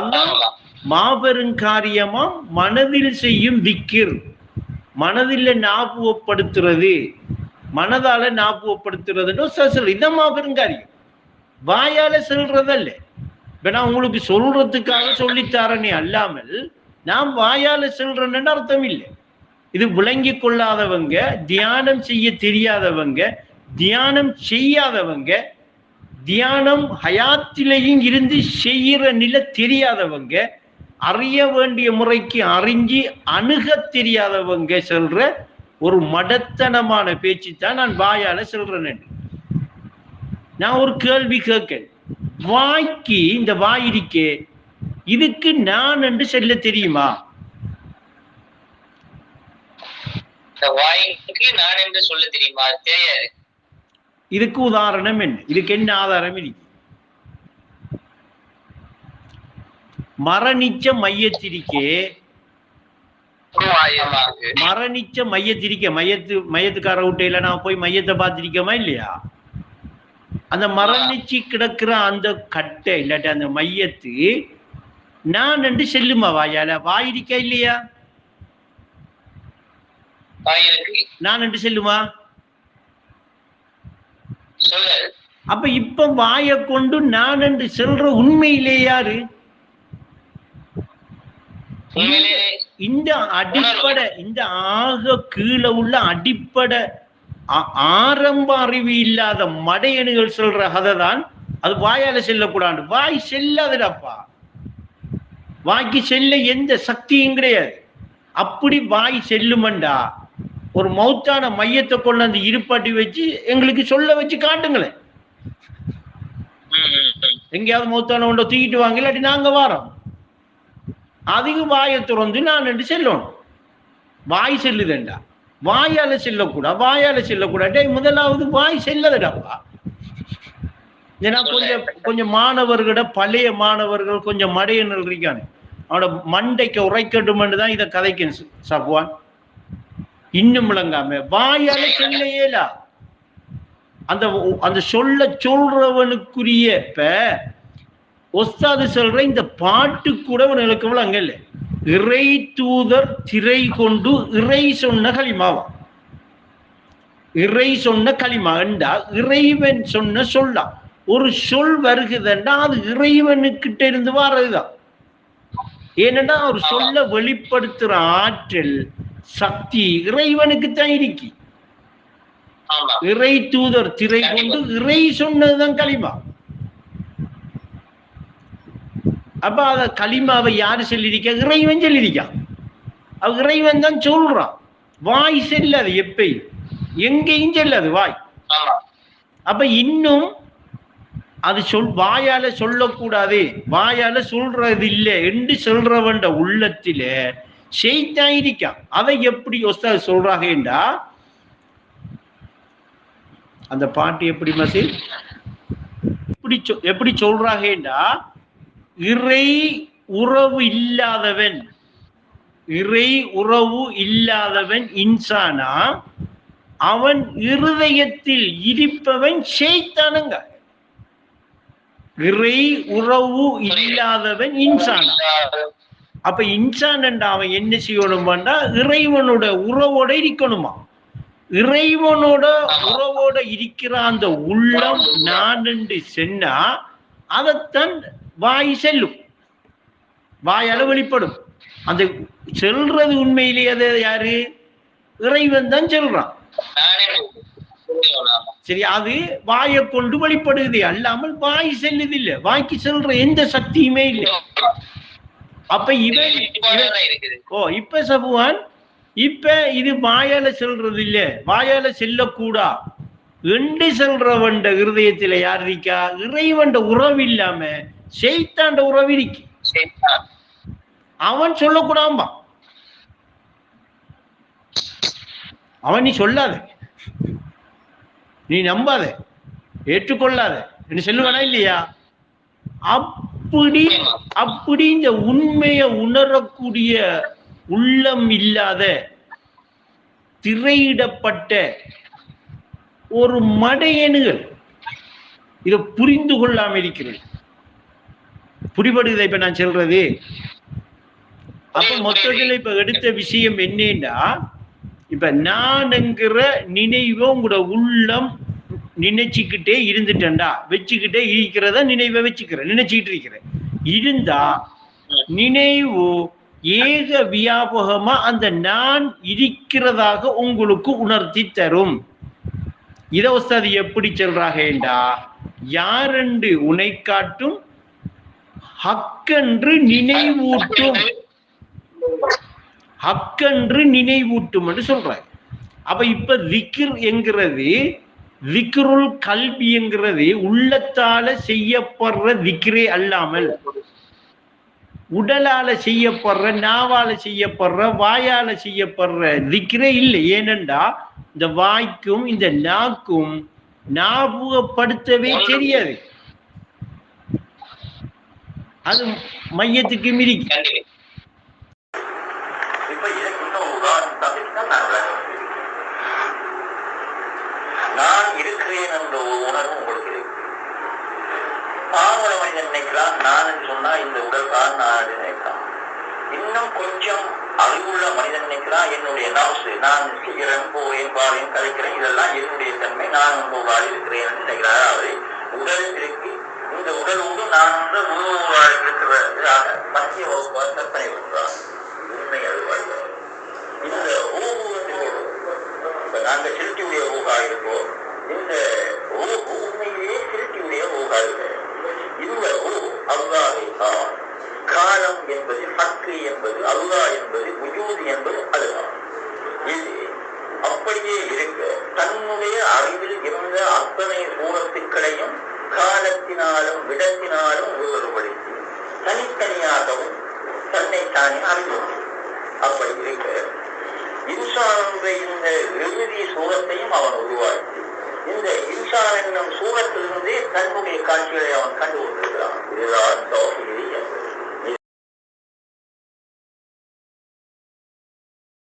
அல்லாஹ் மாபெரும் காரியமா மனதில் செய்யும் திக்கிர். மனதில் ஞாபகப்படுத்துறது மனதால ஞாபகப்படுத்துறதுன்னு சொல் இதான் மாபெரும் காரியம். வாயால சொல்றதல்ல. இப்ப நான் உங்களுக்கு சொல்றதுக்காக சொல்லித்தாரனே அல்லாமல் நான் வாயால சொல்றேன்னு அர்த்தம் இல்லை. இது விளங்கி கொள்ளாதவங்க தியானம் செய்ய தெரியாதவங்க தியானம் செய்யாதவங்க தியானம் ஹயாத்திலையும் இருந்து செய்யற நிலை தெரியாதவங்க அறிய வேண்டிய முறைக்கு அறிஞ்சு அணுக தெரியாதவங்க சொல்ற ஒரு மடத்தனமான பேச்சு தான் நான் வாயால சொல்றேன் நான் ஒரு கேள்வி கேட்க வாய்க்கு இந்த வாய் இருக்கே இதுக்கு நான் என்று சொல்ல தெரியுமா? இந்த வாய்க்கு நான் என்று சொல்ல தெரியுமா? தெரியாது. இதுக்கு உதாரணம் என்ன? இதுக்கு என்ன ஆதாரம் இருக்கு மரணிச்ச மையத்திரிக்கே. மரணிச்ச மையத்திரிக்க மையத்து மையத்துக்கார வீட்டையில நான் போய் மையத்தை பார்த்திருக்கோமா இல்லையா? அந்த மரணிச்சு கிடக்குற அந்த கட்டை இல்லாட்டி அந்த மையத்து நான் என்று செல்லுமா வாயால? வாய் இருக்கா இல்லையா? நான் என்று செல்லுமா? சொல்லு அப்ப இப்ப வாயை கொண்டு நான் என்று சொல்ற உண்மையிலே யாரு? இந்த அடிப்படை இந்த ஆக கீழே உள்ள அடிப்படை ஆரம்ப அறிவு இல்லாத மடையணுகள் சொல்ற கதை தான் அது வாயால செல்லக்கூடாது. வாய் செல்லாதுடாப்பா. வாய்க்கு செல்ல எந்த சக்தியும் கிடையாது. அப்படி வாய் செல்லுமண்டா? ஒரு மௌத்தான மையத்தை கொண்டு அந்த இருப்பாட்டி வச்சு எங்களுக்கு சொல்ல வச்சு காட்டுங்களேன். எங்கேயாவது மௌத்தான ஒன்றை தூக்கிட்டு வாங்க இல்லாட்டி நாங்க வாரோம். அதிகம் வாயை திறந்து நான் ரெண்டு செல்லணும். வாய் செல்லுதேண்டா. வாயால செல்லக்கூடா வாயால செல்லக்கூடாட்டே முதலாவது வாய் செல்லதுடாப்பா ஏன்னா கொஞ்சம் கொஞ்சம் மாணவர்களிட பழைய மாணவர்கள் கொஞ்சம் மடையனல் இருக்கானு அவனோட மண்டைக்கு உரைக்கட்டுமென்று தான் இதை கதைக்கணும் ச- இன்னும் விளங்காம வாயால சொல்ல இயலா. அந்த அந்த சொல்ல சொல்றவனுக்குரிய இப்ப ஒஸ்தாது சொல்ற இந்த பாட்டு கூட உனக்கு விளங்க இல்லை. இறை தூதர் திரை கொண்டு இறை சொன்ன களிமாவா? இறை சொன்ன களிமா என்றா இறைவன் சொன்ன சொல்லா. ஒரு சொல் வருகுதுன்னா அது இறைவனுக்கிட்ட இருந்து வர்றதுதான். ஏனென்றா அவர் சொல்ல வெளிப்படுத்துற ஆற்றல் சக்தி இறைவனுக்கு தான் இருக்கு இறை தூதர் திரை கொண்டு இறை சொன்னதுதான் களிமா. அப்ப அத களிமாவை யாரு சொல்லியிருக்கா? இறைவன் சொல்லியிருக்கான் அவ இறைவன் தான் சொல்றான் வாய் செல்லாது எப்பயும். எங்கேயும் செல்லாது வாய். அப்ப இன்னும் அது சொல் வாயால சொல்லக்கூடாது. வாயால சொல்றது இல்லை என்று சொல்றவன் உள்ளத்தில செய்தான் இருக்கான் அதை எப்படி சொல்றாங்க சொல்றாங்கடா அந்த பாட்டு எப்படி மசி? எப்படி சொ- எப்படி சொல்றாங்கடா இறை உறவு இல்லாதவன் இறை உறவு இல்லாதவன் இன்சானா அவன் இருதயத்தில் இருப்பவன் செய்தானுங்க இறை உறவு இல்லாதவன் இன்சானா. அப்ப இன்சான் என்ற அவன் என்ன செய்யணுமாண்டா இறைவனோட உறவோட இருக்கணுமா? இறைவனோட உறவோட இருக்கிற அந்த உள்ளம் நான் என்று சொன்னா அதைத்தான் வாய் செல்லும். வாயால வெளிப்படும் அந்த செல்றது உண்மையிலேயே அது யாரு? இறைவன் தான் சொல்றான். சரி அது வாயை கொண்டு வெளிப்படுது அல்லாமல் வாய் செல்லுது இல்ல வாய்க்கு செல்ற எந்த சக்தியுமே இல்லை. அப்ப இவன் ஓ இப்ப சபுவான் இப்ப இது வாயால செல்றது இல்ல. வாயால செல்லக்கூடா. என்று செல்றவண்ட இருதயத்துல யார் இருக்கா? இறைவண்ட உறவு இல்லாம செய்தாண்ட உறவு இருக்கு. அவன் சொல்லக்கூடாம்பா. அவன் நீ சொல்லாத. நீ நம்பாத. ஏற்றுக்கொள்ளாத. என்று சொல்லுவானா இல்லையா? அப்படி அப்படி இந்த உண்மையை உணரக்கூடிய உள்ளம் இல்லாத திரையிடப்பட்ட ஒரு மடையணுகள் இதை புரிந்து கொள்ளாம இருக்கிறது. புரிபடுதா இப்ப நான் சொல்றது? அப்ப மொத்தத்தில் மொத்தத்துல இப்ப எடுத்த விஷயம் என்னன்னா இப்ப நான்ங்கிற நினைவு உங்களோட உள்ளம் நினைச்சுக்கிட்டே இருந்துட்டேன்டா வச்சுக்கிட்டே இருக்கிறத நினைவை வச்சுக்கிறேன் நினைச்சுக்கிட்டு இருக்கிறேன். இருந்தா நினைவு ஏக வியாபகமா அந்த நான் இருக்கிறதாக உங்களுக்கு உணர்த்தி தரும். இத உஸ்தாது எப்படி சொல்றாகேண்டா? யாரென்று உனை காட்டும்? ஹக்கென்று நினைவூட்டும். ஹக்கென்று நினைவூட்டும் என்று சொல்றாங்க அப்ப இப்ப விக்கிர் என்கிறது திக்ருல் கல்விங்கிறது உள்ளத்தால செய்யப்படுற திக்ரே அல்லாமல் உடலால செய்யப்படுற நாவால செய்யப்படுற வாயால செய்யப்படுற திக்ரே இல்லை. ஏனென்றா இந்த வாய்க்கும் இந்த நாக்கும் ஞாபகப்படுத்தவே தெரியாது. அது மையத்துக்கு மிதிக்கு கண்டிப்பா இப்ப எனக்கு இன்னும் உதாரணம் தந்துட்டு நான் இருக்கிறேன் என்ற ஒரு உணர்வு உங்களுக்கு இருக்கு. மனிதன் நினைக்கிறான் நான் சொன்னா இந்த உடல் தான் நான் நினைக்கிறான் இன்னும் கொஞ்சம் அறிவுள்ள மனிதன் நினைக்கிறான் என்னுடைய நவசு நான் செய்கிறேன் போவேன் பாவேன் கலைக்கிறேன் இதெல்லாம் என்னுடைய தன்மை நான் உங்களோடு இருக்கிறேன் நினைக்கிறார். அவரை உடல் இருக்கு. இந்த உடல் உண்டு நான் வந்து உருவாக இருக்கிறதாக மத்திய வகுப்பால் கற்பனை பண்றான் உண்மை அது இந்த ஊகத்திலோடு இப்ப நாங்க சிறுட்டியுடைய ஊகா இந்த ஊ- உண்மையிலேயே சிறுட்டியுடைய ஊகா இல்லை இந்த ஊ அல்லாஹை தான் காலம் என்பது ஹக்கு என்பது அல்லாஹ் என்பது உஜூது என்பது அதுதான் இது அப்படியே இருக்க தன்னுடைய அறிவில் இருந்த அத்தனை சூரத்துக்களையும் காலத்தினாலும் விடத்தினாலும் ஒருவருபடுத்தி தனித்தனியாகவும் தன்னைத்தானே அறிவு அப்படி இருக்க இன்சானுடைய இந்த இறுதி சூரத்தையும் அவன் உருவாக்கி இந்த இன்சான் என்னும் சூரத்திலிருந்தே தன்னுடைய காட்சிகளை அவன் கண்டு கொண்டிருக்கிறான்